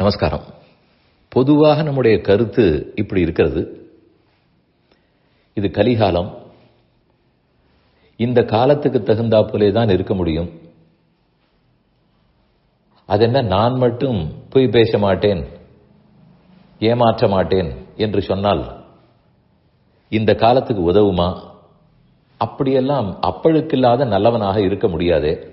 நமஸ்காரம். பொதுவாக நம்முடைய கருத்து இப்படி இருக்கிறது. இது கலிகாலம். இந்த காலத்துக்கு தகுந்தாப்புலே தான் இருக்க முடியும். அது என்ன நான் மட்டும் பொய் பேச மாட்டேன் ஏமாற்ற மாட்டேன் என்று சொன்னால் இந்த காலத்துக்கு உதவுமா? அப்படியெல்லாம் அப்பழுக்கில்லாத நல்லவனாக இருக்க முடியாதே.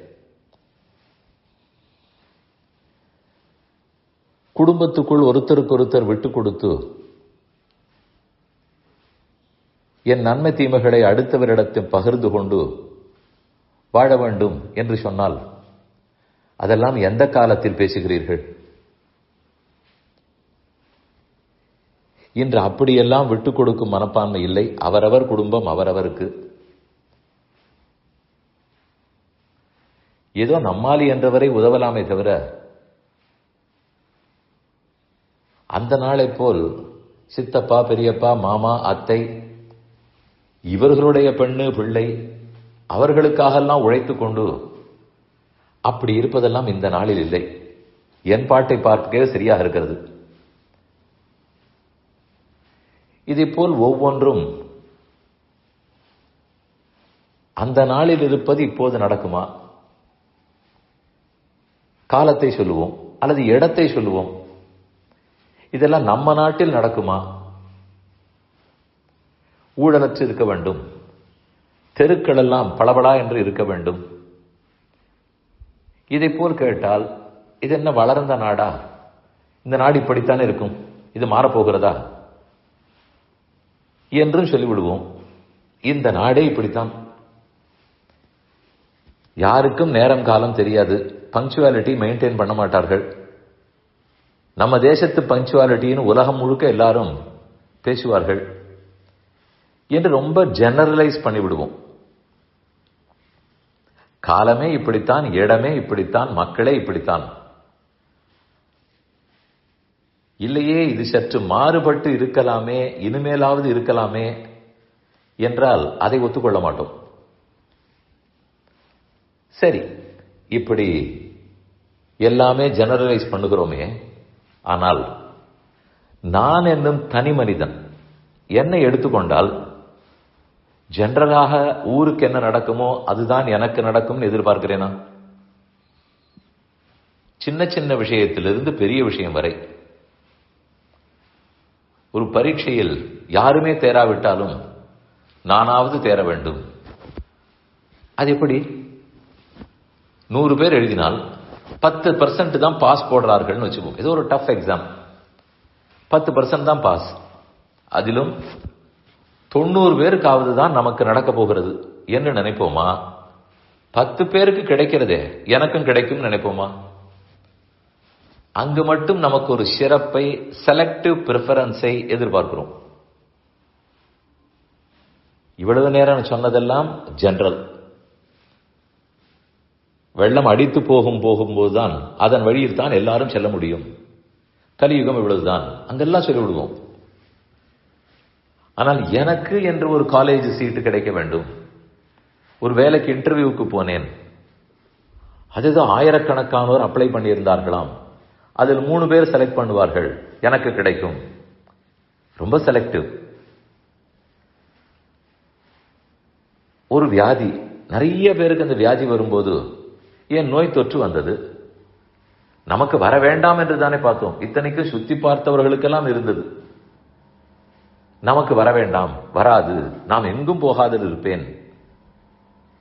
குடும்பத்துக்குள் ஒருத்தருக்கு ஒருத்தர் விட்டு கொடுத்து என் நன்மை தீமைகளை அடுத்தவரிடத்தில் பகிர்ந்து கொண்டு வாழ வேண்டும் என்று சொன்னால் அதெல்லாம் எந்த காலத்தில் பேசுகிறீர்கள்? இன்று அப்படியெல்லாம் விட்டுக் கொடுக்கும் மனப்பான்மை இல்லை. அவரவர் குடும்பம் அவரவருக்கு. ஏதோ நம்மாலி என்றவரை உதவலாமே தவிர அந்த நாளை போல் சித்தப்பா பெரியப்பா மாமா அத்தை இவர்களுடைய பெண்ணு பிள்ளை அவர்களுக்காகலாம் உழைத்து கொண்டு அப்படி இருப்பதெல்லாம் இந்த நாளில் இல்லை. என் பாட்டை பார்க்கவே சரியாக இருக்கிறது. போல் ஒவ்வொன்றும் அந்த நாளில் இருப்பது இப்போது நடக்குமா? காலத்தை சொல்லுவோம் அல்லது இடத்தை சொல்லுவோம்? இதெல்லாம் நம்ம நாட்டில் நடக்குமா? ஊழலற்று இருக்க வேண்டும். தெருக்கள் எல்லாம் பளபளா என்று இருக்க வேண்டும். இதை போல் கேட்டால் இது என்ன வளர்ந்த நாடா? இந்த நாடு இப்படித்தானே இருக்கும். இது மாறப்போகிறதா? என்றும் சொல்லிவிடுவோம். இந்த நாடே இப்படித்தான். யாருக்கும் நேரம் காலம் தெரியாது. பங்க்சுவாலிட்டி மெயின்டைன் பண்ண மாட்டார்கள். நம்ம தேசத்து பங்க்சுவாலிட்டின்னு உலகம் முழுக்க எல்லாரும் பேசுவார்கள் என்று ரொம்ப ஜெனரலைஸ் பண்ணிவிடுவோம். காலமே இப்படித்தான் இடமே இப்படித்தான் மக்களே இப்படித்தான். இல்லையே இது சற்று மாறுபட்டு இருக்கலாமே இனிமேலாவது இருக்கலாமே என்றால் அதை ஒத்துக்கொள்ள மாட்டோம். சரி இப்படி எல்லாமே ஜெனரலைஸ் பண்ணுகிறோமே ஆனால் நான் என்னும் தனி மனிதன் என்னை எடுத்துக்கொண்டால் ஜெனரலாக ஊருக்கு என்ன நடக்குமோ அதுதான் எனக்கு நடக்கும்னு எதிர்பார்க்கிறேனா? சின்ன சின்ன விஷயத்திலிருந்து பெரிய விஷயம் வரை ஒரு பரீட்சையில் யாருமே தேராவிட்டாலும் நானாவது தேர வேண்டும். அது எப்படி? நூறு பேர் எழுதினால் பத்து பர்சன்ட் தான் பாஸ் போடுறார்கள்னு வச்சுக்கோங்க இது ஒரு டஃப் எக்ஸாம் பத்து பர்சன்ட் தான் பாஸ் அதிலும் தொண்ணூறு பேருக்காவது தான் நமக்கு நடக்க போகிறது. என்று நினைப்போமா? பத்து பேருக்கு கிடைக்கிறதே. எனக்கும் கிடைக்கும் நினைப்போமா? அங்கு மட்டும் நமக்கு ஒரு சிறப்பை செலக்டிவ் ப்ரிஃபரன்ஸை எதிர்பார்க்கிறோம். இவ்வளவு நேரம் சொன்னதெல்லாம் ஜெனரல் வெள்ளம் அடித்து போகும் போகும்போதுதான் அதன் வழியில் தான் எல்லாரும் செல்ல முடியும். கலியுகம் இவ்வளவுதான். அங்கெல்லாம் சொல்லிவிடுவோம். ஆனால் எனக்கு என்று ஒரு காலேஜ் சீட்டு கிடைக்க வேண்டும். ஒரு வேலைக்கு இன்டர்வியூக்கு போனேன். அதுதான் ஆயிரக்கணக்கானோர் அப்ளை பண்ணியிருந்தார்களாம். அதில் மூணு பேர் செலக்ட் பண்ணுவார்கள். எனக்கு கிடைக்கும். ரொம்ப செலக்டிவ் ஒரு வியாதி. நிறைய பேருக்கு அந்த வியாதி வரும்போது ஏன் நோய் தொற்று வந்தது? நமக்கு வர வேண்டாம் என்று தானே பார்த்தோம். இத்தனைக்கும் சுத்தி பார்த்தவர்களுக்கெல்லாம் இருந்தது. நமக்கு வர வேண்டாம் வராது நாம் எங்கும் போகாது இருப்பேன்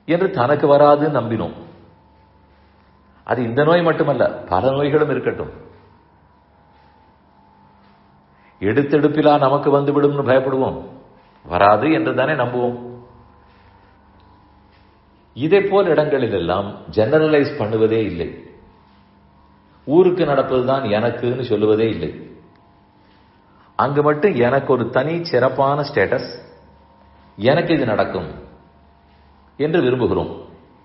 என்று தனக்கு வராது நம்பினோம். அது இந்த நோய் மட்டுமல்ல பல நோய்களும் இருக்கட்டும். எடுத்தெடுப்பிலா நமக்கு வந்துவிடும் பயப்படுவோம். வராது என்று தானே நம்புவோம். இதே போல் இடங்களில் எல்லாம் ஜெனரலைஸ் பண்ணுவதே இல்லை. ஊருக்கு நடப்பதுதான் எனக்குன்னு சொல்லுவதே இல்லை. அங்கு மட்டும் எனக்கு ஒரு தனி சிறப்பான ஸ்டேட்டஸ் எனக்கு இது நடக்கும் என்று விரும்புகிறோம்.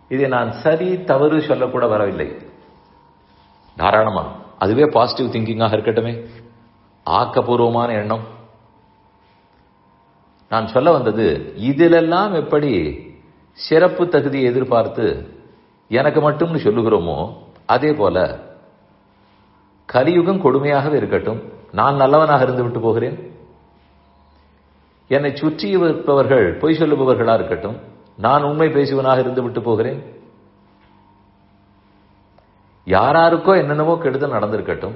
இதை நான் சரி தவறு சொல்லக்கூட வரவில்லை. தாராளமா அதுவே பாசிட்டிவ் திங்கிங்காக இருக்கட்டுமே. ஆக்கப்பூர்வமான எண்ணம். நான் சொல்ல வந்தது இதிலெல்லாம் எப்படி சிறப்பு தகுதியை எதிர்பார்த்து எனக்கு மட்டும்னு சொல்லுகிறோமோ அதே போல கலியுகம் கொடுமையாகவே இருக்கட்டும். நான் நல்லவனாக இருந்து விட்டு போகிறேன். என்னை சுற்றி இருப்பவர்கள் பொய் சொல்லுபவர்களா இருக்கட்டும். நான் உண்மை பேசுவனாக இருந்து விட்டு போகிறேன். யாராருக்கோ என்னென்னவோ கெடுதல் நடந்திருக்கட்டும்.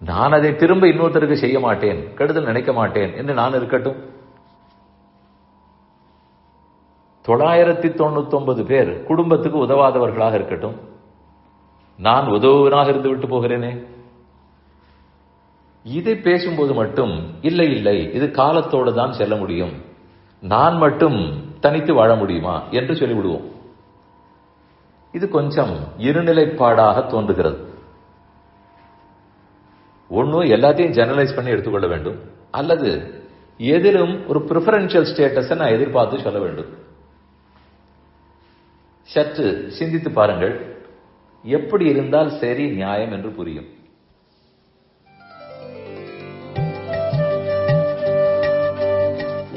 நான் அதை திரும்ப இன்னொருத்தருக்கு செய்ய மாட்டேன் கெடுதல் நினைக்க மாட்டேன் என்று நான் இருக்கட்டும். தொள்ளாயிரத்தி தொண்ணூத்தொன்பது பேர் குடும்பத்துக்கு உதவாதவர்களாக இருக்கட்டும். நான் உதவுவனாக இருந்து விட்டு போகிறேனே. இதை பேசும்போது மட்டும் இல்லை இல்லை இது காலத்தோடு தான் செல்ல முடியும். நான் மட்டும் தனித்து வாழ முடியுமா? என்று சொல்லிவிடுவோம். இது கொஞ்சம் இருநிலைப்பாடாக தோன்றுகிறது. ஒன்று எல்லாத்தையும் ஜெனரலைஸ் பண்ணி எடுத்துக்கொள்ள வேண்டும். அல்லது எதிலும் ஒரு ப்ரிஃபரன்ஷியல் ஸ்டேட்டஸை நான் எதிர்பார்த்து சொல்ல வேண்டும். சற்று சிந்தித்து பாருங்கள். எப்படி இருந்தால் சரி நியாயம் என்று புரியும்.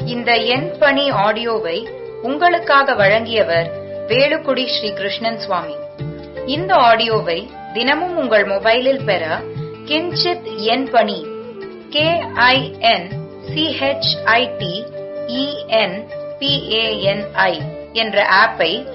இந்த எண் பணி ஆடியோவை உங்களுக்காக வழங்கியவர் வேலுக்குடி ஸ்ரீ கிருஷ்ணன் சுவாமி. இந்த ஆடியோவை தினமும் உங்கள் மொபைலில் பெற கிஞ்சித் எண் பணி கே ஐ என் சிஹெச்ஐடி இஎன் என்ற ஆப்பை